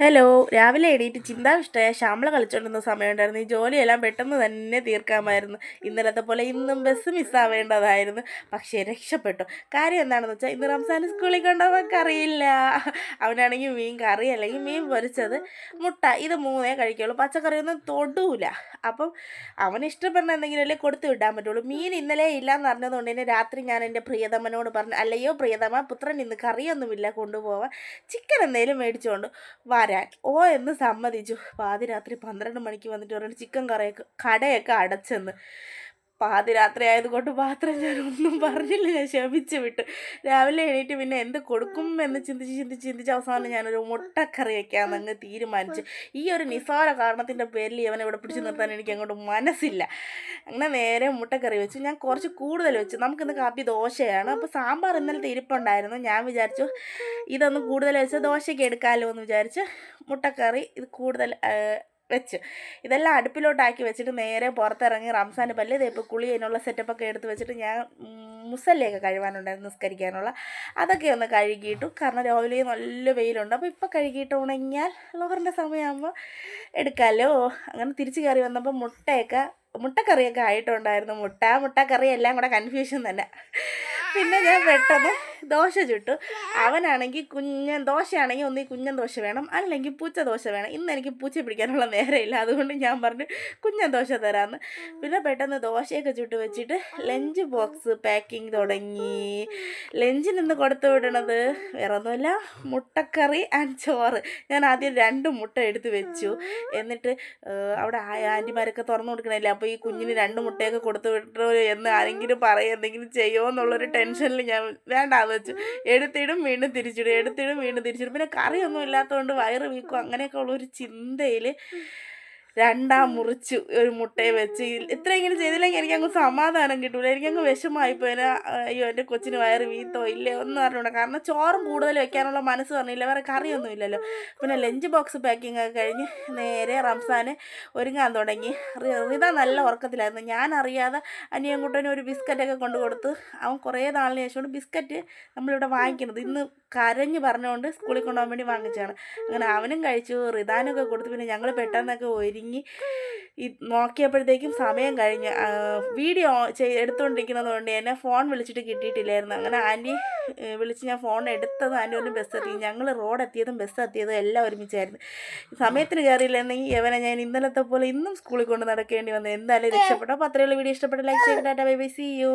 Hello രാവിലെ എണീറ്റ് ചിന്താവിഷ്ടയ ശ്യാമള കളിച്ചോണ്ടിരുന്ന സമയമുണ്ടായിരുന്നു. ഈ ജോലിയെല്ലാം പെട്ടെന്ന് തന്നെ തീർക്കാമായിരുന്നു. ഇന്നലത്തെ പോലെ ഇന്നും ബസ് മിസ്സാവേണ്ടതായിരുന്നു. പക്ഷേ രക്ഷപ്പെട്ടു. കാര്യം എന്താണെന്ന് വെച്ചാൽ ഇന്ന് റംസാൻ സ്കൂളിൽ കൊണ്ടുപോകാൻ അറിയില്ല. അവനാണെങ്കിൽ മീൻ കറി അല്ലെങ്കിൽ മീൻ പൊരിച്ചത് മുട്ട. ഇത് മൂന്നേ കഴിക്കുള്ളൂ. പച്ചക്കറിയൊന്നും തൊടൂല. അപ്പം അവന് ഇഷ്ടപ്പെടുന്ന എന്തെങ്കിലുമല്ലേ കൊടുത്തു വിടാൻ പറ്റുള്ളൂ. മീൻ ഇന്നലെ ഇല്ലയെന്ന് പറഞ്ഞതുകൊണ്ട് തന്നെ രാത്രി ഞാൻ എന്റെ പ്രിയതമനോട് പറഞ്ഞു അല്ലയോ പ്രിയതമ പുത്രൻ ഇന്ന് കറിയൊന്നുമില്ല കൊണ്ടുപോവാൻ. ചിക്കൻ എന്തെങ്കിലും മേടിച്ചുകൊണ്ട് വരാൻ. ഓ എന്ന് സമ്മതിച്ചു. പാതിരാത്രി പന്ത്രണ്ട് മണിക്ക് വന്നിട്ട് പറഞ്ഞു ചിക്കൻ കറിയൊക്കെ കടയൊക്കെ അടച്ചെന്ന്. പാതിരാത്രി ആയതുകൊണ്ട് മാത്രം ഞാൻ ഒന്നും പറഞ്ഞില്ല. ഞാൻ ക്ഷമിച്ച് വിട്ടു. രാവിലെ എണീറ്റ് പിന്നെ എന്ത് കൊടുക്കും എന്ന് ചിന്തിച്ച് ചിന്തിച്ച് ചിന്തിച്ച് അവസാനം ഞാനൊരു മുട്ടക്കറി വയ്ക്കാമെന്ന് അങ്ങ് തീരുമാനിച്ചു. ഈ ഒരു നിസാര കാരണത്തിന്റെ പേരിൽ ഇവനെ ഇവിടെ പിടിച്ചു നിർത്താൻ എനിക്ക് അങ്ങോട്ട് മനസ്സില്ല. അങ്ങനെ നേരെ മുട്ടക്കറി വെച്ചു. ഞാൻ കുറച്ച് കൂടുതൽ വെച്ചു. നമുക്കിന്ന് കാപ്പി ദോശയാണ്. അപ്പോൾ സാമ്പാർ ഇന്നലത്തെ ഇരിപ്പുണ്ടായിരുന്നു. ഞാൻ വിചാരിച്ചു ഇതൊന്ന് കൂടുതൽ വെച്ച് ദോശയ്ക്ക് എടുക്കാമല്ലോ എന്ന് വിചാരിച്ച് മുട്ടക്കറി ഇത് കൂടുതൽ വെച്ച്. ഇതെല്ലാം അടുപ്പിലോട്ടാക്കി വെച്ചിട്ട് നേരെ പുറത്തിറങ്ങി റംസാൻ പല്ല് തേപ്പ് കുളി അതിനുള്ള സെറ്റപ്പൊക്കെ എടുത്ത് വെച്ചിട്ട് ഞാൻ മുസല്ലയൊക്കെ കഴുകാനുണ്ടായിരുന്നു നിസ്കരിക്കാനുള്ള. അതൊക്കെ ഒന്ന് കഴുകിയിട്ടു. കാരണം രാവിലെ നല്ല വെയിലുണ്ട്. അപ്പോൾ ഇപ്പോൾ കഴുകിയിട്ട് ഉണങ്ങിയാൽ ലോഹറിന്റെ സമയമാകുമ്പോൾ എടുക്കാമല്ലോ അങ്ങനെ തിരിച്ചു കയറി വന്നപ്പോൾ മുട്ടയൊക്കെ മുട്ടക്കറിയൊക്കെ ആയിട്ടുണ്ടായിരുന്നു മുട്ട. മുട്ടക്കറി എല്ലാം കൂടെ കൺഫ്യൂഷൻ തന്നെ. പിന്നെ ഞാൻ പെട്ടെന്ന് ദോശ ചുട്ടു. അവനാണെങ്കിൽ കുഞ്ഞൻ ദോശയാണെങ്കിൽ ഒന്നീ കുഞ്ഞൻ ദോശ വേണം. അല്ലെങ്കിൽ പൂച്ച ദോശ വേണം. ഇന്ന് എനിക്ക് പൂച്ച പിടിക്കാനുള്ള നേരമില്ല. അതുകൊണ്ട് ഞാൻ പറഞ്ഞു കുഞ്ഞൻ ദോശ തരാമെന്ന് പിന്നെ പെട്ടെന്ന് ദോശയൊക്കെ ചുട്ട് വെച്ചിട്ട് ലഞ്ച് ബോക്സ് പാക്കിങ് തുടങ്ങി. ലഞ്ചിന് ഇന്ന് കൊടുത്തു വിടണത് വേറെ ഒന്നുമില്ല മുട്ടക്കറി ആൻഡ് ചോറ്. ഞാൻ ആദ്യം രണ്ട് മുട്ട എടുത്ത് വെച്ചു. എന്നിട്ട് അവിടെ ആന്റിമാരൊക്കെ തുറന്നു കൊടുക്കണില്ല? അപ്പോൾ ഈ കുഞ്ഞിന് രണ്ട് മുട്ടയൊക്കെ കൊടുത്തു വിട്ടോ എന്ന് ആരെങ്കിലും പറയുക എന്തെങ്കിലും ചെയ്യുമോ? എന്നുള്ളൊരു ടെൻഷനിൽ ഞാൻ വേണ്ടാന്ന് വെച്ചു എടുത്തിടും വീണ്ടും തിരിച്ചിടും എടുത്തിടും വീണ്ടും തിരിച്ചിടും. പിന്നെ കറിയൊന്നും ഇല്ലാത്തതുകൊണ്ട് വയറ് വീക്കും. അങ്ങനെയൊക്കെ ഉള്ളൊരു ചിന്തയിൽ രണ്ടാം മുറിച്ചു ഒരു മുട്ടയെ വെച്ച് ഇത്രയെങ്കിലും ചെയ്തില്ലെങ്കിൽ എനിക്കങ്ങ് സമാധാനം കിട്ടൂല. എനിക്കങ്ങ് വിഷമായിപ്പോയിന്. അയ്യോ എന്റെ കൊച്ചിന് വയറ് വീത്തോ ഇല്ലേ ഒന്നും അറിഞ്ഞൂടാ. കാരണം ചോറും കൂടുതൽ വെക്കാനുള്ള മനസ്സ് പറഞ്ഞില്ല. വേറെ കറിയൊന്നും ഇല്ലല്ലോ. പിന്നെ ലഞ്ച് ബോക്സ് പാക്കിംഗ് ഒക്കെ കഴിഞ്ഞ് നേരെ റംസാന് ഒരുങ്ങാൻ തുടങ്ങി. റിത നല്ല ഉറക്കത്തിലായിരുന്നു. ഞാൻ അറിയാതെ അനിയൻകുട്ടന് ഒരു ബിസ്ക്കറ്റൊക്കെ കൊണ്ടു കൊടുത്ത് അവൻ കുറേ നാളിന് ശേഷമാണ് ബിസ്ക്കറ്റ് നമ്മളിവിടെ വാങ്ങിക്കുന്നത്. ഇന്ന് കരഞ്ഞ് പറഞ്ഞുകൊണ്ട് സ്കൂളിൽ കൊണ്ടുപോകാൻ വേണ്ടി വാങ്ങിച്ചതാണ്. അങ്ങനെ അവനും കഴിച്ചു റിതാനൊക്കെ കൊടുത്ത്. പിന്നെ ഞങ്ങൾ പെട്ടെന്നൊക്കെ ഒരുങ്ങി ഈ നോക്കിയപ്പോഴത്തേക്കും സമയം കഴിഞ്ഞ്. വീഡിയോ ചെയ് എടുത്തുകൊണ്ടിരിക്കുന്നത് കൊണ്ട് തന്നെ ഫോൺ വിളിച്ചിട്ട് കിട്ടിയിട്ടില്ലായിരുന്നു. അങ്ങനെ ആന്റി വിളിച്ച് ഞാൻ ഫോൺ എടുത്തത് ആന്റി ഒന്ന് ബസ് എത്തി. ഞങ്ങൾ റോഡ് എത്തിയതും ബസ് എത്തിയതും എല്ലാം ഒരുമിച്ചായിരുന്നു. സമയത്തിന് കയറിയില്ലെന്നെങ്കിൽ എവനെ ഞാൻ ഇന്നലത്തെ പോലെ ഇന്നും സ്കൂളിൽ കൊണ്ട് നടക്കേണ്ടി വന്നു. എന്തായാലും രക്ഷപ്പെട്ടു അപ്പോൾ അത്രയുള്ള വീഡിയോ ഇഷ്ടപ്പെട്ട ലൈക്ക് ചെയ്തിട്ട് ബൈ ബൈ സി യു